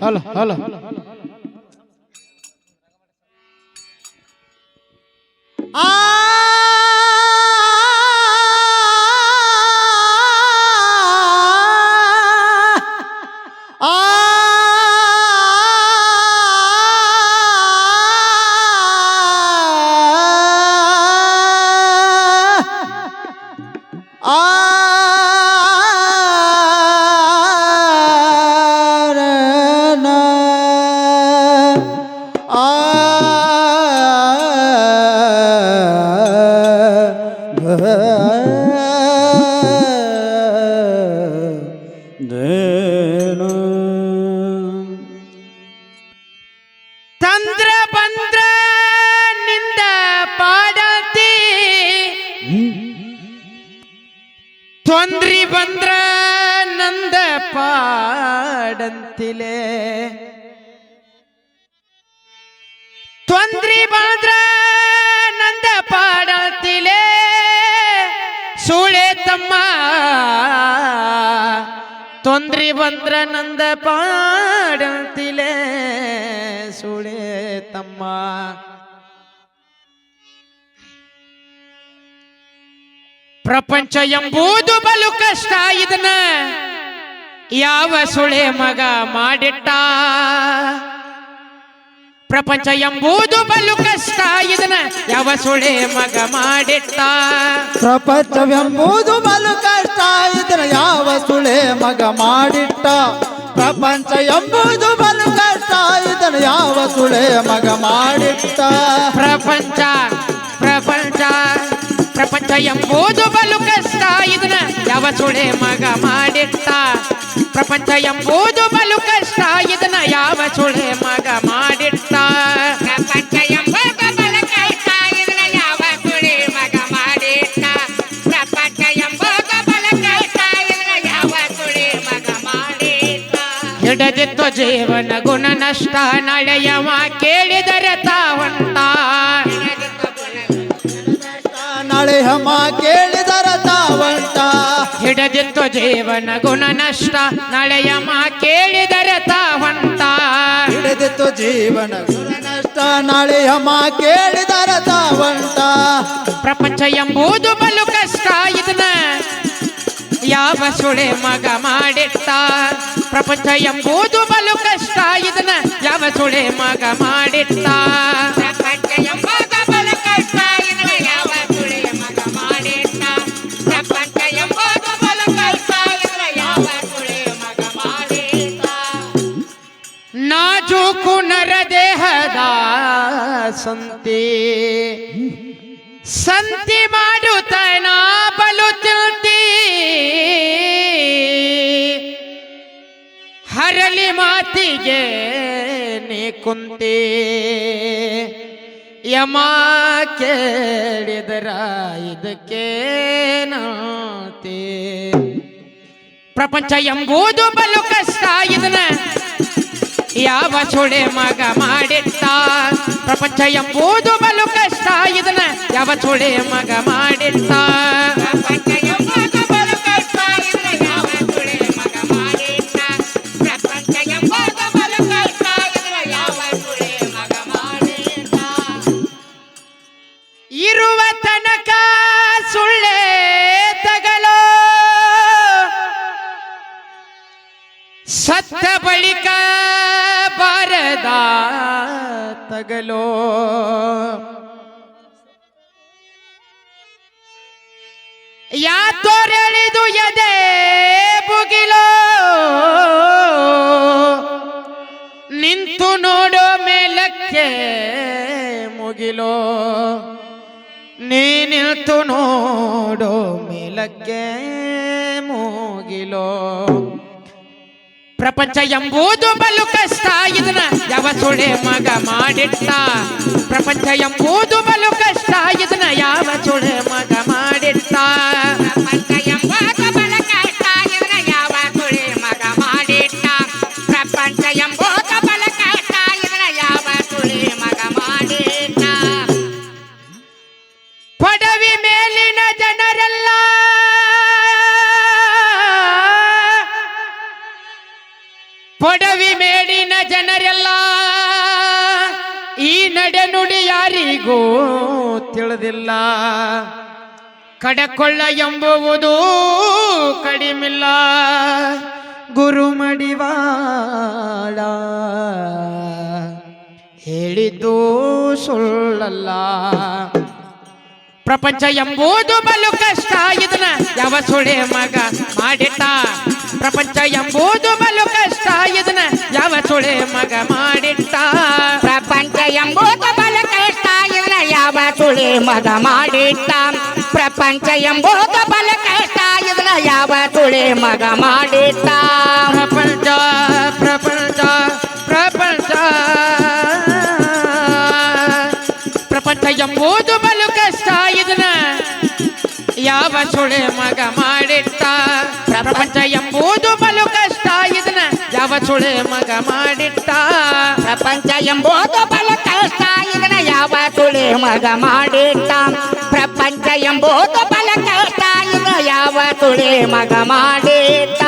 હાલો હાલો. આ ಪಾಡಂತಿಲೆ ತೊಂದ್ರಿ ಬಂದ್ರ ನಂದ ಪಾಡಂತಿಲೆ. ಸುಳೆ ತಮ್ಮ. ತೊಂದ್ರಿ ಬಂದ್ರ ನಂದ ಪಾಡಂತಿಲೆ. ಸುಳೆ ತಮ್ಮ. ಪ್ರಪಂಚ ಎಂಬುದು ಬಲು ಕಷ್ಟ ಇದನ್ನ. ಯಾವ ಸುಳೆ ಮಗ ಮಾಡಿಟ್ಟ? ಪ್ರಪಂಚ ಎಂಬುದು ಬಲು ಕಷ್ಟ ಇದನ್ನ ಯಾವ ಸುಳೆ ಮಗ ಮಾಡಿಟ್ಟ? ಪ್ರಪಂಚವೆಂಬುದು ಬಲು ಕಷ್ಟ ಇದರ ಯಾವ ಸುಳೆ ಮಗ ಮಾಡಿಟ್ಟ? ಪ್ರಪಂಚ ಎಂಬುದು ಬಲು ಕಷ್ಟ ಇದರ ಯಾವ ಸುಳೆ ಮಗ ಮಾಡಿಟ್ಟ? ಪ್ರಪಂಚ ಪ್ರಪಂಚ. ಪ್ರಪಂಚ ಎಂಬುದು ಬಲು ಕಷ್ಟ ಇದನ್ನ ಯಾವ ಸುಳೆ ಮಗ ಮಾಡಿಟ್ಟ? ಪ್ರಪಂಚ ಎಂಬುದು ಬಲು ಕಷ್ಟ ಇದನ್ನ ಯಾವ ಸುಳೆ ಮಗ ಮಾಡಿಟ್ಟ? ಪ್ರಪಂಚ ಎಂಬುದು ಬಲು ಕಷ್ಟ ಇದನ್ನ ಯಾವ ಸುಳೆ ಮಗ ಮಾಡಿತ್ತ ಪ್ರಪಂಚ ಎಂಬುದು ಬಲು ಕಷ್ಟ ಇದನ್ನ ಯಾವ ಸುಳೆ ಮಗ ಮಾಡಿತ್ತ ಹಿಡದಿತ್ತು ಜೀವನ ಗುಣ ನಷ್ಟ ನಳೆಯವ ಕೇಳಿದರೆ ತಾವಂತ. ಹಮ ಕೇಳಿದರ ತಾವಂತ. ಹಿಡದಿತ್ತು ಜೀವನ ಗುಣ ನಷ್ಟ ನಳೆಯಮ ಕೇಳಿದರೆ ತಾವಂತ. ಹಿಡದಿತ್ತು ಜೀವನ ಗುಣ ನಷ್ಟ ನಳೆಯ ಮಾ ಕೇಳಿದರ ತಾವಂತ. ಪ್ರಪಂಚ ಎಂಬುದು ಬಲು ಕಷ್ಟ ಇದನ್ನ ಯಾವ ಸುಳೆ ಮಗ ಮಾಡಿಟ್ಟ? ಪ್ರಪಂಚ ಎಂಬುದು ಬಲು ಕಷ್ಟ ಇದನ್ನ ಯಾವ ಸುಳೆ ಮಗ ಮಾಡಿಟ್ಟ? ಸಂತಿ. ಸಂತಿ ಮಾಡುತ್ತನ ಬಲು ತಿಳ್ತಿ. ಹರಲಿ ಮಾತಿಗೆ ನೀ ಕುಂತಿ. ಯಮ ಕೇಳಿದರ ಇದಕ್ಕೆ ನಾತಿ. ಪ್ರಪಂಚ ಎಂಬುದು ಬಲು ಕಷ್ಟ ಇದನ್ನ. ಯಾವ ಸುಳೆ ಮಗ ಮಾಡಿಟ್ಟ ಪ್ರಪಂಚ ಎಂಬುದು ಬಲು ಕಷ್ಟ. ಇದನ್ನ ಯಾವ ಸುಳೆ ಮಗ ಮಾಡಿಟ್ಟ ಪ್ರಪಂಚ ಎಂಬುದು ಬಲು ಕಷ್ಟ. ಇದನ್ನ ಯಾವ ಸುಳಿ ಮಗ ಮಾಡಿಟ್ಟ ಪ್ರಪಂಚ ಎಂಬುದು ಬಲು ಕಷ್ಟ. ಇದನ್ನ ಯಾವ ಸುಳಿ ಮಗ ಮಾಡಿಟ್ಟ ಇರುವ ತನಕ ಸುಳ್ಳೆ ತಗಲೋ. ಸತ್ತ ತಗಲೋ ಯಾತೋರೆಳಿದು ಎದೆ ಬುಗಿಲೋ. ನಿಂತು ನೋಡೋ ಮೇಲಕ್ಕೆ ಮುಗಿಲೋ. ನೀ ನಿಂತು ನೋಡೋ ಮೇಲಕ್ಕೆ ಮುಗಿಲೋ. ಪ್ರಪಂಚ ಎಂಬುದು ಬಲು ಕಷ್ಟ ಇದನ್ನ ಯಾವ ಸುಳೆ ಮಗ ಮಾಡಿಟ್ಟ? ಪ್ರಪಂಚ ಎಂಬುದು ಬಲು ಕಷ್ಟ ಇದನ್ನ ಯಾವ ಸುಳೆ ಮಗ ಮಾಡಿಟ್ಟ? ಪ್ರಪಂಚ ಎಂಬುದು ಬಲು ಕಷ್ಟ ಇದನ್ನ ಯಾವ ಸುಳಿ ಮಗ ಮಾಡಿಟ್ಟ? ಪ್ರಪಂಚ ಎಂಬುದು ಬಲು ಕಷ್ಟ ಇದನ್ನ ಯಾವ ಸುಳಿ ಮಗ ಮಾಡಿಟ್ಟ? ಪಡವಿ ಮೇಲಿನ ಜನರೆಲ್ಲ ಪೊಡವಿ ಮೇಡಿನ ಜನರೆಲ್ಲ ಈ ನಡೆ ನುಡಿ ಯಾರಿಗೂ ತಿಳಿದಿಲ್ಲ. ಕಡಕೊಳ್ಳ ಎಂಬುವುದು ಕಡಿಮಿಲ್ಲ. ಗುರು ಮಡಿವಾಳ ಹೇಳಿದ್ದು ಸುಳ್ಳಲ್ಲ. ಪ್ರಪಂಚ ಎಂಬುದು ಬಲು ಕಷ್ಟ. ಇದನ್ನ ಯಾವ ಸುಳೆ ಮಗ ಮಾಡಿಟ್ಟ? ಪ್ರಪಂಚ ಎಂಬುದು ಬಲು ಕಷ್ಟ. ಇದನ್ನ ಯಾವ ಸುಳೆ ಮಗ ಮಾಡಿಟ್ಟ? ಪ್ರಪಂಚ ಎಂಬುದು ಬಲು ಕಷ್ಟ. ಇದನ್ನ ಯಾವ ಸುಳೆ ಮಗ ಮಾಡಿಟ್ಟ? ಪ್ರಪಂಚ ಎಂಬುದು ಬಲು ಕಷ್ಟ. ಇದನ್ನ ಯಾವ ಸುಳೆ ಮಗ ಮಾಡಿಟ್ಟ? ಪ್ರಪಂಚ ಪ್ರಪಂಚ ಪ್ರಪಂಚ. ಪ್ರಪಂಚ ಎಂಬುದು ಬಲು ಕಷ್ಟ. ಇದನ್ನ ಯಾವ ಸುಳೆ ಮಗ ಮಾಡಿಟ್ಟ ಪ್ರಪಂಚ ಎಂಬುದು ಬಲು ಕಷ್ಟ. ಇದನ್ನ ಯಾವ ಸುಳೆ ಮಗ ಮಾಡಿಟ್ಟ ಪ್ರಪಂಚ ಎಂಬುದು ಬಲು ಕಷ್ಟ. ಇದನ್ನ ಯಾವ ಸುಳೆ ಮಗ ಮಾಡಿಟ್ಟ ಪ್ರಪಂಚ ಎಂಬುದು ಬಲು ಕಷ್ಟ. ಇದನ್ನ ಯಾವ ಸುಳೆ ಮಗ ಮಾಡಿಟ್ಟ